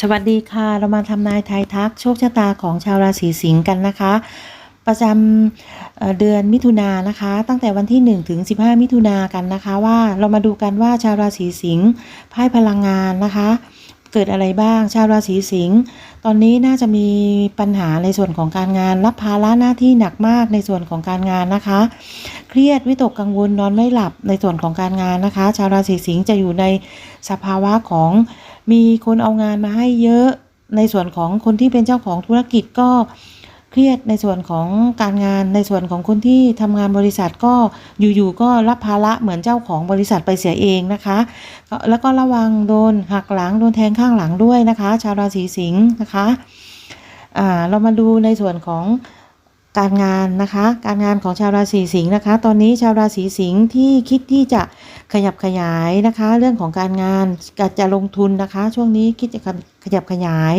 สวัสดีค่ะ เรามาทำนายไทยทัก โชคชะตาของชาวราศีสิงห์กันนะคะ ประจำเดือนมิถุนายนนะคะ ตั้งแต่วันที่ 1 ถึง 15 มิถุนากันนะคะว่าเรามาดูกันว่าชาวราศีสิงห์ไพ่พลังงานนะคะ เกิดอะไรบ้างชาวราศีสิงห์ตอนนี้น่าจะมีปัญหาในส่วนของการงาน รับภาระหน้าที่หนักมากในส่วนของการงานนะคะ เครียดวิตกกังวลนอนไม่หลับในส่วนของการงานนะคะ ชาวราศีสิงห์จะอยู่ในสภาวะของ มีคนเอางานมาให้เยอะในส่วนของคนที่เป็นเจ้าของธุรกิจก็เครียดในส่วนของการงานในส่วนของคนที่ทำงานบริษัทก็อยู่ๆก็รับภาระเหมือนเจ้าของบริษัทไปเสียเองนะคะ แล้วก็ระวังโดนหักหลังโดนแทงข้างหลังด้วยนะคะ ชาวราศีสิงห์นะคะเรามาดูในส่วนของการงานนะคะ การงานของชาวราศีสิงห์นะคะ ตอนนี้ชาวราศีสิงห์ที่คิดที่จะ ขยับขยายนะคะ เรื่องของการงานการจะลงทุนนะคะ ช่วงนี้คิดจะขยับขยาย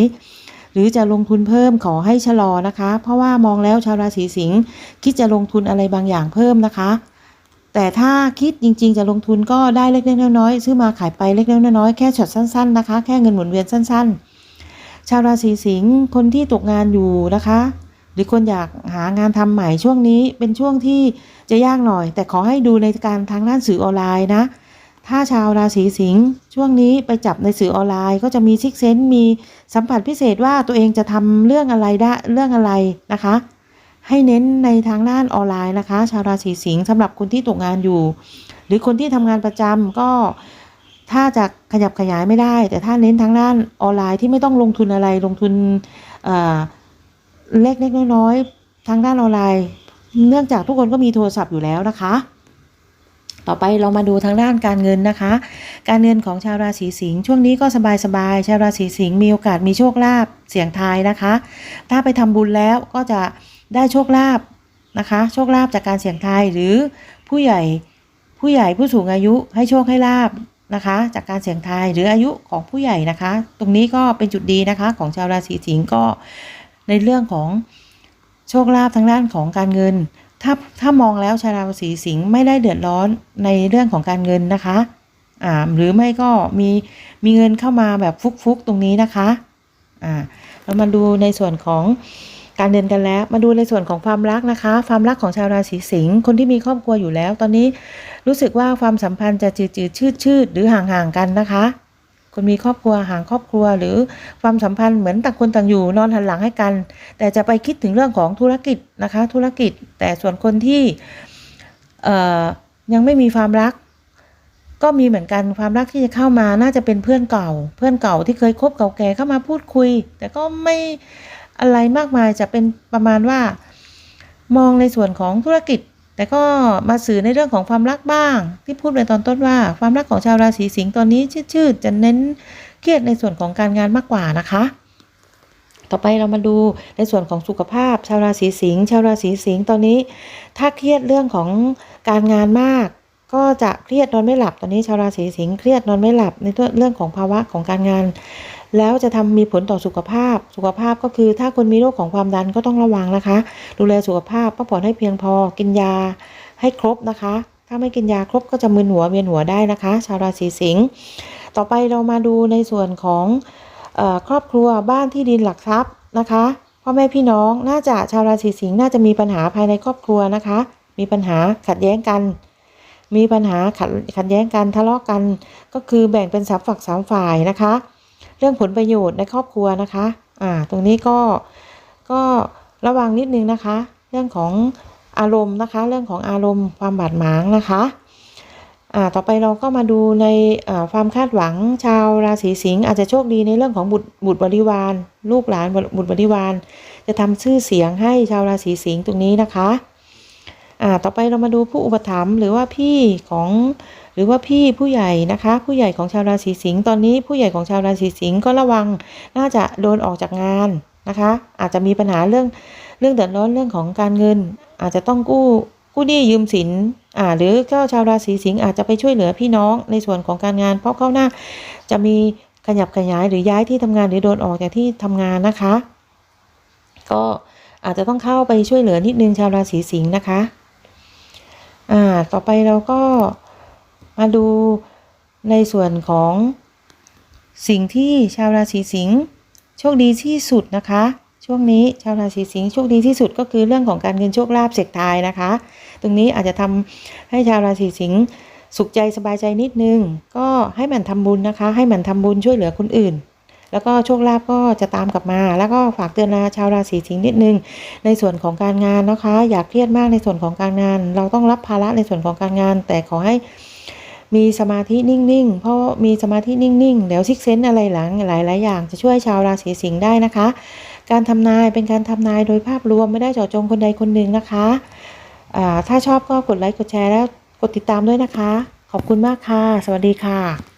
หรือจะลงทุนเพิ่มขอให้ชะลอนะคะ เพราะว่ามองแล้วชาวราศีสิงห์คิดจะลงทุนอะไรบางอย่างเพิ่มนะคะ แต่ถ้าคิดจริง ๆ จะลงทุนก็ได้เล็กๆน้อยๆซื้อมาขายไปเล็กๆน้อยๆแค่ช็อตสั้นๆนะคะ แค่เงินหมุนเวียนสั้น ๆ ชาวราศีสิงห์คนที่ตกงานอยู่นะคะ หรือคนอยากหางานทำใหม่ช่วงนี้เป็นช่วงที่จะยากหน่อย แต่ขอให้ดูในการทางด้านสื่อออนไลน์นะ ถ้าชาวราศีสิงห์ช่วงนี้ไปจับในสื่อออนไลน์ ก็จะมีซิกเซนมีสัมผัสพิเศษว่าตัวเองจะทำเรื่องอะไรได้เรื่องอะไรนะคะ ให้เน้นในทางด้านออนไลน์นะคะ ชาวราศีสิงห์สำหรับคนที่ตกงานอยู่ หรือคนที่ทำงานประจำก็ถ้าจะขยับขยายไม่ได้ แต่ถ้าเน้นทางด้านออนไลน์ที่ไม่ต้องลงทุนอะไรลงทุนเอ่อ เล็กๆน้อยๆทางด้านออนไลน์ เนื่องจากทุกคนก็มีโทรศัพท์อยู่แล้วนะคะ ต่อไปเรามาดูทางด้านการเงินนะคะ การเงินของชาวราศีสิงห์ช่วงนี้ก็สบายๆชาวราศีสิงห์มีโอกาสมีโชคลาภเสี่ยงทายนะคะ ถ้าไปทำบุญแล้วก็จะได้โชคลาภนะคะ โชคลาภจากการเสี่ยงทายหรือผู้ใหญ่ผู้ใหญ่ผู้สูงอายุให้โชคให้ลาบนะคะ จากการเสี่ยงทายหรืออายุของผู้ใหญ่นะคะ ตรงนี้ก็เป็นจุดดีนะคะ ของชาวราศีสิงห์ก็ ในเรื่องของโชคลาภทางด้านของการเงิน ถ้าถ้ามองแล้วชาวราศีสิงห์ไม่ได้เดือดร้อนในเรื่องของการเงินนะคะอ่าหรือไม่ก็มีมีเงินเข้ามาแบบฟุกๆตรงนี้นะคะอ่าเรามาดูในส่วนของการเดินกันแล้ว มาดูในส่วนของความรักนะคะ ความรักของชาวราศีสิงห์คนที่มีครอบครัวอยู่แล้ว ตอนนี้รู้สึกว่าความสัมพันธ์จะจืดจืดชืดชืดๆหรือห่างๆกันนะคะ คนมีครอบครัวห่างครอบครัว หรือความสัมพันธ์เหมือนต่างคนต่างอยู่นอนหันหลังให้กัน แต่จะไปคิดถึงเรื่องของธุรกิจนะคะ ธุรกิจแต่ส่วนคนที่ยังไม่มีความรัก ก็มีเหมือนกันความรักที่จะเข้ามาน่าจะเป็นเพื่อนเก่า เพื่อนเก่าที่เคยคบเก่าแก่เข้ามาพูดคุย แต่ก็ไม่อะไรมากมายจะเป็นประมาณว่า มองในส่วนของธุรกิจ แต่ก็มาสื่อในเรื่องของความรักบ้าง ที่พูดไปตอนต้นว่า ความรักของชาวราศีสิงห์ตอนนี้ชืดๆจะเน้นเครียดในส่วนของการงานมากกว่านะคะ ต่อไปเรามาดูในส่วนของสุขภาพ ชาวราศีสิงห์ชาวราศีสิงห์ตอนนี้ ถ้าเครียดเรื่องของการงานมาก ก็จะเครียดนอนไม่หลับตอนนี้ชาวราศีสิงห์เครียดนอนไม่หลับในเรื่องของภาวะของการงาน แล้วจะทำมีผลต่อสุขภาพ สุขภาพก็คือถ้าคนมีโรคของความดันก็ต้องระวังนะคะ ดูแลสุขภาพพักผ่อนให้เพียงพอ กินยาให้ครบนะคะ ถ้าไม่กินยาครบก็จะมึนหัวเวียนหัวได้นะคะ ชาวราศีสิงห์ ต่อไปเรามาดูในส่วนของอครอบครัวบ้านที่ดินหลักทรัพย์นะคะพ่อแม่พี่น้องน่าจะชาวราศีสิงห์น่าจะมีปัญหาภายในครอบครัวนะคะ มีปัญหาขัดแย้งกัน มีปัญหาขัดขัดแย้งกันทะเลาะกัน ก็คือแบ่งเป็นสามฝักสามฝ่ายนะคะ เรื่องผลประโยชน์ในครอบครัวนะคะ อ่า ตรงนี้ก็ก็ระวังนิดนึงนะคะ เรื่องของอารมณ์นะคะ เรื่องของอารมณ์ความบาดหมางนะคะ อ่า ต่อไปเราก็มาดูในความคาดหวังชาวราศีสิงห์อาจจะโชคดีในเรื่องของบุตรบุตรบริวาร ลูกหลานบุตรบริวาร จะทำชื่อเสียงให้ชาวราศีสิงห์ตรงนี้นะคะ อ่าต่อไปเรามาดูผู้อุปถัมภ์หรือว่าพี่ของหรือว่าพี่ผู้ใหญ่นะคะ ผู้ใหญ่ของชาวราศีสิงห์ตอนนี้ผู้ใหญ่ของชาวราศีสิงห์ก็ระวังน่าจะโดนออกจากงานนะคะ อาจจะมีปัญหาเรื่องเรื่องเดือดร้อนเรื่องของการเงิน อาจจะต้องกู้กู้หนี้ยืมสินอ่าหรือก็ชาวราศีสิงห์อาจจะไปช่วยเหลือพี่น้องในส่วนของการงาน เพราะเข้าหน้าจะมีขยับขยายหรือย้ายที่ทำงานหรือโดนออกจากที่ทำงานนะคะ ก็อาจจะต้องเข้าไปช่วยเหลือนิดนึงชาวราศีสิงห์นะคะ อ่า ต่อไปเราก็มาดูในส่วนของสิ่งที่ชาวราศีสิงห์โชคดีที่สุดนะคะ ช่วงนี้ชาวราศีสิงห์โชคดีที่สุดก็คือเรื่องของการเงินโชคลาภเสกทายนะคะ ตรงนี้อาจจะทำให้ชาวราศีสิงห์สุขใจสบายใจนิดนึง ก็ให้หมันทำบุญนะคะ ให้หมันทำบุญช่วยเหลือคนอื่น แล้วก็โชคลาภก็จะตามกลับมา แล้วก็ฝากเตือนนาชาวราศีสิงห์นิดนึง ในส่วนของการงานนะคะ อย่าเครียดมากในส่วนของการงาน เราต้องรับภาระในส่วนของการงาน แต่ขอให้มีสมาธินิ่งๆ เพราะมีสมาธินิ่งๆ เดี๋ยวซิกเซนอะไรหลังหลายๆอย่างจะช่วยชาวราศีสิงห์ได้นะคะ การทำนายเป็นการทำนายโดยภาพรวมไม่ได้เจาะจงคนใดคนหนึ่งนะคะอ่าถ้าชอบก็กดไลค์กดแชร์แล้วกดติดตามด้วยนะคะ ขอบคุณมากค่ะ สวัสดีค่ะ